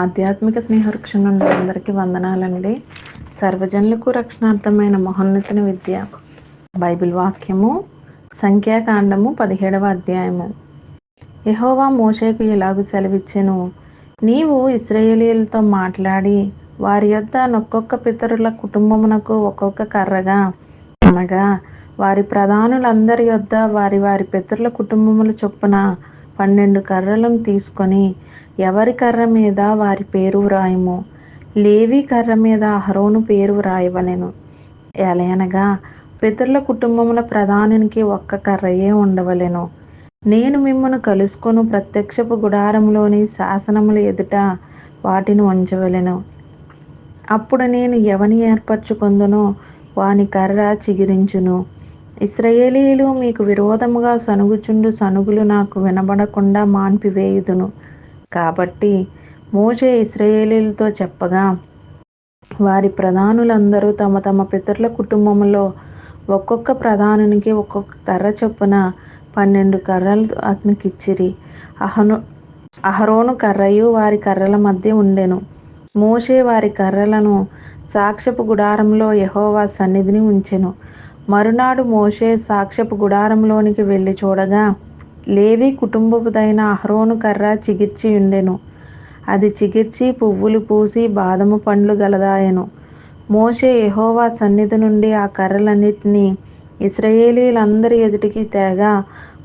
ఆధ్యాత్మిక స్నేహవృక్షం నుండి అందరికీ వందనాలండి. సర్వజనులకు రక్షణార్థమైన మహోన్నతన విద్య. బైబిల్ వాక్యము సంఖ్యాకాండము పదిహేడవ అధ్యాయము. యహోవా మోషేకు ఇలాగు సెలవిచ్చెను? నీవు ఇస్రాయేలీలతో మాట్లాడి వారి యొద్ద నొక్కొక్క పితరుల కుటుంబమునకు ఒక్కొక్క కర్రగా అనగా వారి ప్రధానులందరి యొద్ద వారి వారి పితరుల కుటుంబముల చొప్పున పన్నెండు కర్రలను తీసుకొని ఎవరి కర్ర మీద వారి పేరు వ్రాయము? లేవి కర్ర మీద అహరోను పేరు వ్రాయవలెను. ఎలయనగా పితరుల కుటుంబముల ప్రధానునికి ఒక్క కర్రయే ఉండవలెను. నేను మిమ్మను కలుసుకొను ప్రత్యక్షపు గుడారంలోని శాసనముల ఎదుట వాటిని ఉంచవలెను అప్పుడు నేను ఎవని ఏర్పరచుకుందునో వాని కర్ర చిగిరించును. ఇస్రయేలీలు మీకు విరోధముగా సనుగుచుండు సనుగులు నాకు వినబడకుండా మాన్పివేయుదును. కాబట్టి మోషే ఇస్రయేలీలతో చెప్పగా వారి ప్రధానులందరూ తమ తమ పితరుల కుటుంబంలో ఒక్కొక్క ప్రధానునికి ఒక్కొక్క కర్ర చొప్పున పన్నెండు కర్రలు అతనికిచ్చిరి. అహను అహరోను కర్రయు వారి కర్రల మధ్య ఉండెను. మోషే వారి కర్రలను సాక్షపు గుడారంలో యహోవా సన్నిధిని ఉంచెను. మరునాడు మోషే సాక్ష్యపు గుడారంలోనికి వెళ్ళి చూడగా లేవి కుటుంబపుదైన అహరోను కర్ర చిగిర్చి ఉండెను అది చిగిర్చి పువ్వులు పూసి బాదము పండ్లు గలదాయెను. మోషే యహోవా సన్నిధి నుండి ఆ కర్రలన్నిటినీ ఇస్రయేలీలందరి ఎదుటికి తేగా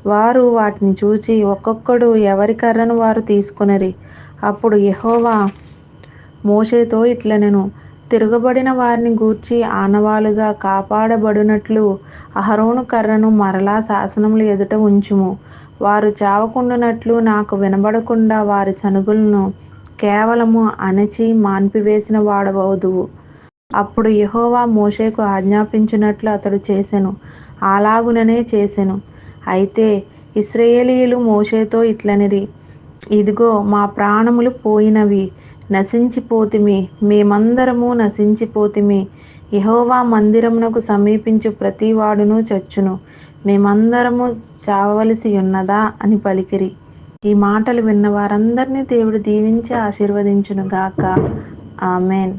వారు వాటిని చూచి ఒక్కొక్కడు ఎవరి కర్రను వారు తీసుకునరి. అప్పుడు యహోవా మోషేతో ఇట్లనెను తిరగబడిన వారిని గూర్చి ఆనవాలుగా కాపాడబడినట్లు అహరోను కర్రను మరలా శాసనముల ఎదుట ఉంచుము. వారు చావకుండునట్లు నాకు వినబడకుండా వారి సనుగులను కేవలము అణచి మాన్పివేసిన వాడవదువు అప్పుడు యహోవా మోషేకు ఆజ్ఞాపించినట్లు అతడు చేసెను. అలాగుననే చేసెను. అయితే ఇస్రయేలీయులు మోషేతో ఇట్లనిరి. ఇదిగో మా ప్రాణములు పోయినవి. నశించిపోతిమి. మేమందరము నశించిపోతిమి. యహోవా మందిరమునకు సమీపించు ప్రతి వాడును చచ్చును. మేమందరము చావవలసి ఉన్నదా అని పలికిరి. ఈ మాటలు విన్న వారందరినీ దేవుడు దీవించి ఆశీర్వదించును గాక ఆమెన్.